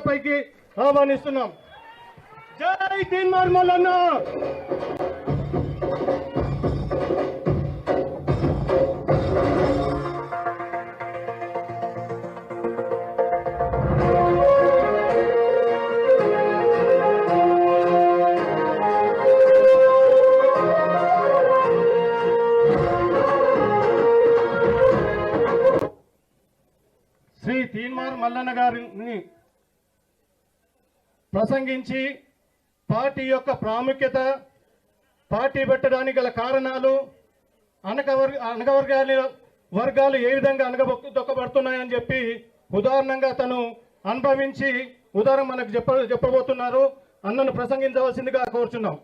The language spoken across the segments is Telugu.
పైకి ఆహ్వానిస్తున్నాం. జై తీన్మార్ మల్లన్న శ్రీ తీన్మార్ మల్లన్న గారిని ప్రసంగించి పార్టీ యొక్క ప్రాముఖ్యత పార్టీ పెట్టడానికి గల కారణాలు అనగవర్ అనగవర్గాల వర్గాలు ఏ విధంగా అనగదొక్కబడుతున్నాయని చెప్పి ఉదాహరణంగా తను అనుభవించి ఉదాహరణ మనకు చెప్ప చెప్పబోతున్నారు. అన్నను ప్రసంగించవలసిందిగా కోరుచున్నాం.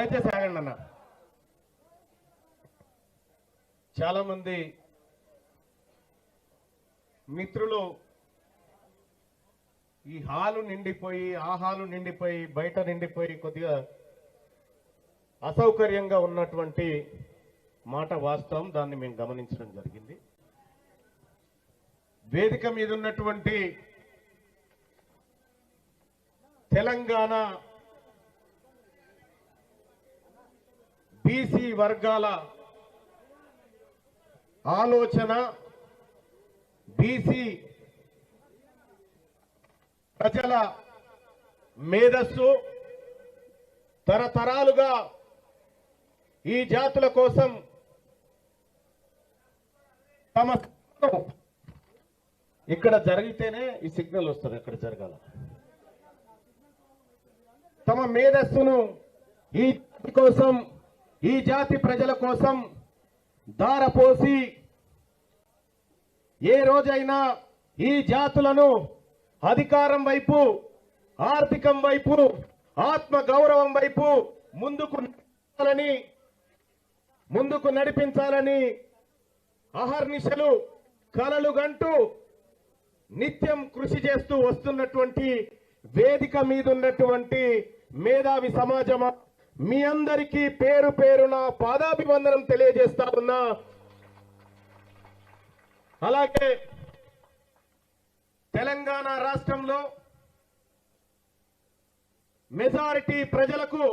దయచేసి ఆగండి అన్న. చాలా మంది మిత్రులు ఈ హాలు నిండిపోయి ఆ హాలు నిండిపోయి బయట నిండిపోయి కొద్దిగా అసౌకర్యంగా ఉన్నటువంటి మాట వాస్తవం. దాన్ని మేము గమనించడం జరిగింది. వేదిక మీద ఉన్నటువంటి తెలంగాణ బీసీ వర్గాల ఆలోచన బీసీ ప్రజల మేధస్సు తరతరాలుగా ఈ జాతుల కోసం తమ ఇక్కడ జరిగితేనే ఈ సిగ్నల్ వస్తుంది ఇక్కడ జరగాల. తమ మేధస్సును ఈ కోసం ఈ జాతి ప్రజల కోసం దారపోసి ఏ రోజైనా ఈ జాతులను అధికారం వైపు ఆర్థికం వైపు ఆత్మ గౌరవం వైపు ముందుకు నడిపించాలని ముందుకు నడిపించాలని అహర్నిశలు కలలు గంటూ నిత్యం కృషి చేస్తూ వస్తున్నటువంటి వేదిక మీద ఉన్నటువంటి మేధావి సమాజమా మీ అందరికీ పేరు పేరున పాదాభివందనం తెలియజేస్తా ఉన్నా అలాగే తెలంగాణ రాష్ట్రంలో మెజారిటీ ప్రజలకు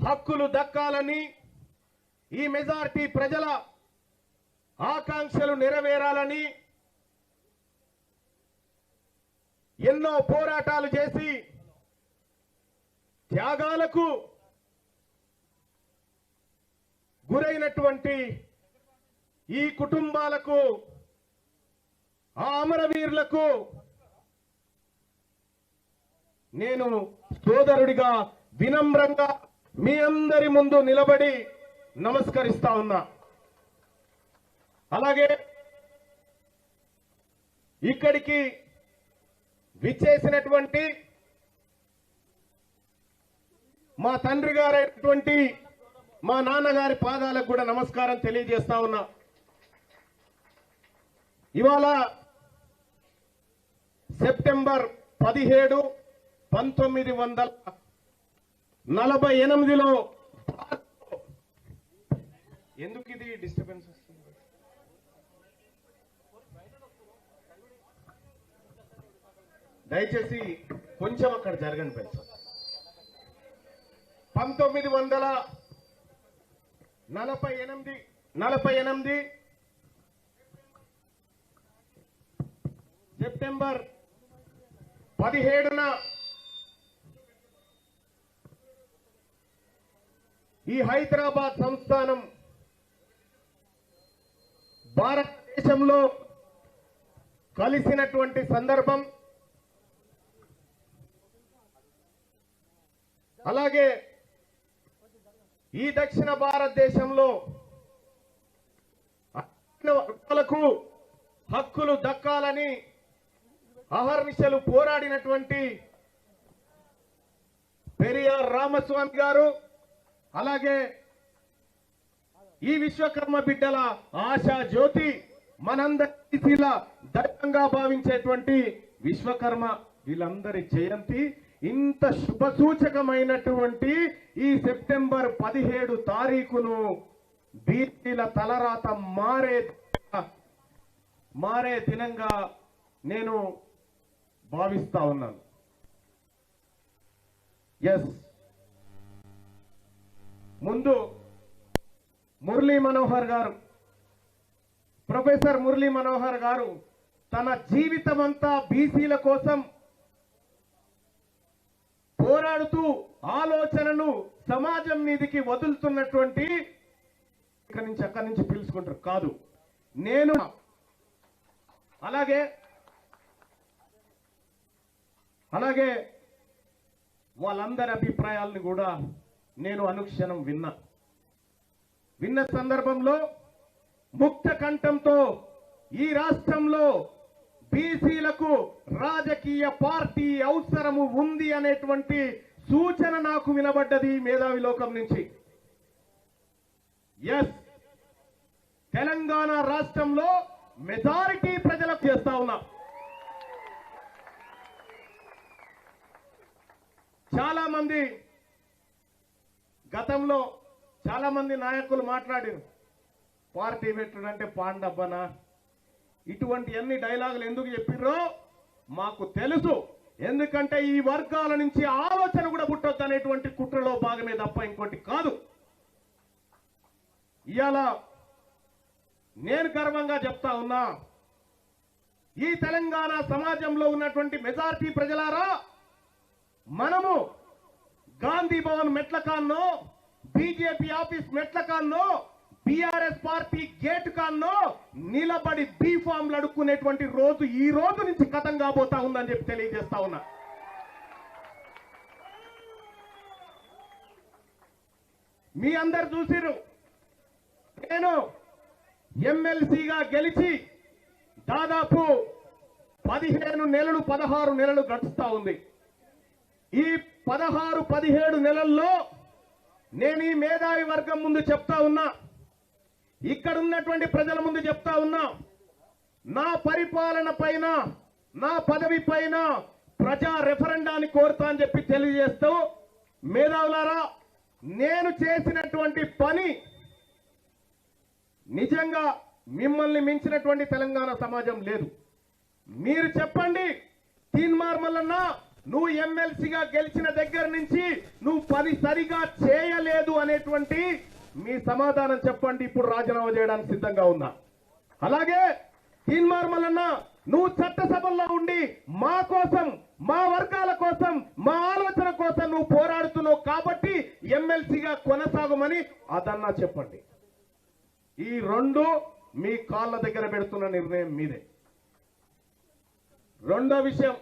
హక్కులు దక్కాలని ఈ మెజారిటీ ప్రజల ఆకాంక్షలు నెరవేరాలని ఎన్నో పోరాటాలు చేసి త్యాగాలకు గురైనటువంటి ఈ కుటుంబాలకు ఆ అమరవీరులకు నేను సోదరుడిగా వినమ్రంగా మీ అందరి ముందు నిలబడి నమస్కరిస్తా ఉన్నా. అలాగే ఇక్కడికి విచ్చేసినటువంటి మా తండ్రి గారైనటువంటి మా నాన్నగారి పాదాలకు కూడా నమస్కారం తెలియజేస్తా ఉన్నా. ఇవాళ సెప్టెంబర్ పదిహేడు పంతొమ్మిది వందల నలభై ఎనిమిదిలో ఎందుకు ఇది డిస్టర్బెన్స్ వస్తుంది? దయచేసి కొంచెం అక్కడ జరగండి పైసా పంతొమ్మిది వందల నలభై ఎనిమిది నలభై ఎనిమిది సెప్టెంబర్ పదిహేడున ఈ హైదరాబాద్ సంస్థానం భారతదేశంలో కలిసినటువంటి సందర్భం అలాగే ఈ దక్షిణ భారతదేశంలో వర్గాలకు హక్కులు దక్కాలని అహర్నిశలు పోరాడినటువంటి పెరియార్ రామస్వామి గారు అలాగే ఈ విశ్వకర్మ బిడ్డల ఆశా జ్యోతి మనందరి దైవంగా భావించేటువంటి విశ్వకర్మ వీళ్ళందరి జయంతి ఇంత శుభ సూచకమైనటువంటి ఈ సెప్టెంబర్ పదిహేడు తారీఖును బీసీల తలరాత మారే మారే దినంగా నేను భావిస్తా ఉన్నాను. ఎస్ ముందు మురళీ మనోహర్ గారు ప్రొఫెసర్ మురళీ మనోహర్ గారు తన జీవితం అంతా బీసీల కోసం మాట్లాడుతూ ఆలోచనలు సమాజం మీదికి వదులుతున్నటువంటి ఇక్కడ నుంచి అక్కడి నుంచి పిలుచుకుంటారు. కాదు. నేను అలాగే అలాగే వాళ్ళందరి అభిప్రాయాలను కూడా నేను అనుక్షణం విన్నా. విన్న సందర్భంలో ముక్త కంఠంతో ఈ రాష్ట్రంలో బీసీలకు రాజకీయ పార్టీ అవసరము ఉంది అనేటువంటి సూచన నాకు వినబడ్డది ఈ మేధావి లోకం నుంచి. ఎస్ తెలంగాణ రాష్ట్రంలో మెజారిటీ ప్రజలకు చేస్తా ఉన్నా. చాలా మంది గతంలో చాలా మంది నాయకులు మాట్లాడారు. పార్టీ పెట్టుడు అంటే పాండబ్బనా? ఇటువంటి అన్ని డైలాగులు ఎందుకు చెప్పిర్రో మాకు తెలుసు. ఎందుకంటే ఈ వర్గాల నుంచి ఆలోచన కూడా పుట్టొద్దు అనేటువంటి కుట్రలో భాగమే తప్ప ఇంకోటి కాదు. ఇవాళ నేను గర్వంగా చెప్తా ఉన్నా ఈ తెలంగాణ సమాజంలో ఉన్నటువంటి మెజార్టీ ప్రజలారా మనము గాంధీ భవన్ మెట్ల కాన్నో బీజేపీ ఆఫీస్ మెట్ల కాన్నో బీఆర్ఎస్ పార్టీ గేట్ నిలబడి బీ ఫామ్లు అడుక్కునేటువంటి రోజు ఈ రోజు నుంచి కథం కాబోతా ఉందని చెప్పి తెలియజేస్తా ఉన్నా. మీ అందరు చూసిరు నేను ఎమ్మెల్సీగా గెలిచి దాదాపు పదిహేను నెలలు పదహారు నెలలు గడుస్తా ఉంది. ఈ పదహారు పదిహేడు నెలల్లో నేను ఈ మేధావి వర్గం ముందు చెప్తా ఉన్నా. ఇక్కడ ఉన్నటువంటి ప్రజల ముందు చెప్తా ఉన్నా నా పరిపాలన పైన నా పదవి పైన ప్రజా రెఫరెండాన్ని కోరుతా అని చెప్పి తెలియజేస్తూ మేధావులారా నేను చేసినటువంటి పని నిజంగా మిమ్మల్ని మించినటువంటి తెలంగాణ సమాజం లేదు. మీరు చెప్పండి తీన్మార్ మల్లన్న నువ్వు ఎమ్మెల్సీగా గెలిచిన దగ్గర నుంచి నువ్వు పని సరిగా చేయలేదు అనేటువంటి మీ సమాధానం చెప్పండి ఇప్పుడు రాజీనామా చేయడానికి సిద్ధంగా ఉన్నా. అలాగే తీన్మార్ మల్లన్న నువ్వు చట్టసభల్లో ఉండి మా కోసం మా వర్గాల కోసం మా ఆలోచన కోసం నువ్వు పోరాడుతున్నావు కాబట్టి ఎమ్మెల్సీగా కొనసాగమని అదన్నా చెప్పండి. ఈ రెండు మీ కాళ్ళ దగ్గర పెడుతున్న నిర్ణయం మీదే. రెండో విషయం